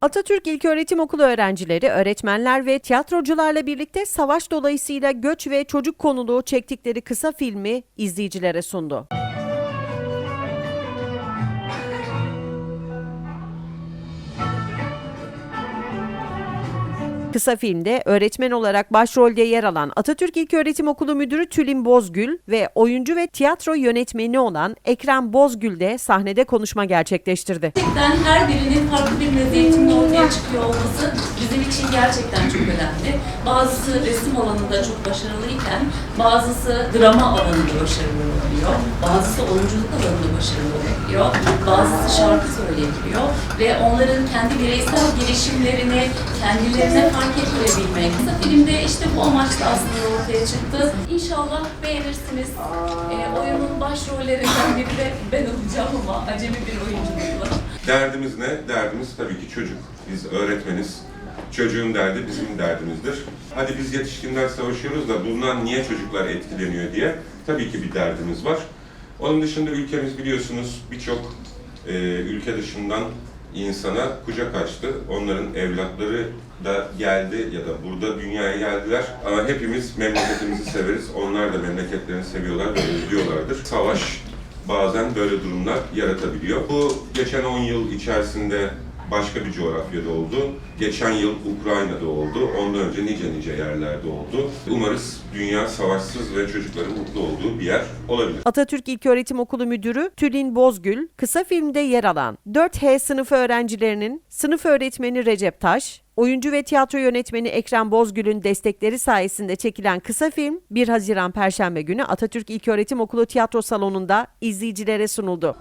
Atatürk İlköğretim Okulu öğrencileri, öğretmenler ve tiyatrocularla birlikte savaş dolayısıyla göç ve çocuk konuluğu çektikleri kısa filmi izleyicilere sundu. Kısa filmde öğretmen olarak başrolde yer alan Atatürk İlköğretim Okulu Müdürü Tülin Bozgül ve oyuncu ve tiyatro yönetmeni olan Ekrem Bozgül de sahnede konuşma gerçekleştirdi. Gerçekten her birinin farklı bir meziyetinin ortaya çıkıyor olması bizim için gerçekten çok önemli. Bazısı resim alanında çok başarılıyken bazısı drama alanında başarılı olabiliyor. Bazısı oyunculuk alanında başarılı olabiliyor. Bazısı şarkı söyleyebiliyor ve onların kendi bireysel gelişimlerini kendilerine fark ettirebilmek. Bu filmde işte bu amaçla aslında ortaya çıktı. İnşallah beğenirsiniz. Ee, oyunun başrollerinden biri de ben olacağım ama acemi bir oyunculukla. Derdimiz ne? Derdimiz tabii ki çocuk. Biz öğretmeniz. Çocuğun derdi bizim derdimizdir. Hadi biz yetişkinler savaşıyoruz da bundan niye çocuklar etkileniyor diye tabii ki bir derdimiz var. Onun dışında ülkemiz biliyorsunuz birçok e, ülke dışından insana kucak açtı. Onların evlatları da geldi ya da burada dünyaya geldiler. Ama hepimiz memleketimizi severiz. Onlar da memleketlerini seviyorlar ve özlüyorlardır. Savaş bazen böyle durumlar yaratabiliyor. Bu geçen 10 yıl içerisinde başka bir coğrafyada oldu. Geçen yıl Ukrayna'da oldu. Ondan önce nice nice yerlerde oldu. Umarız dünya savaşsız ve çocukların mutlu olduğu bir yer olabilir. Atatürk İlköğretim Okulu Müdürü Tülin Bozgül, kısa filmde yer alan 4H sınıfı öğrencilerinin sınıf öğretmeni Recep Taş, oyuncu ve tiyatro yönetmeni Ekrem Bozgül'ün destekleri sayesinde çekilen kısa film 1 Haziran Perşembe günü Atatürk İlköğretim Okulu tiyatro salonunda izleyicilere sunuldu.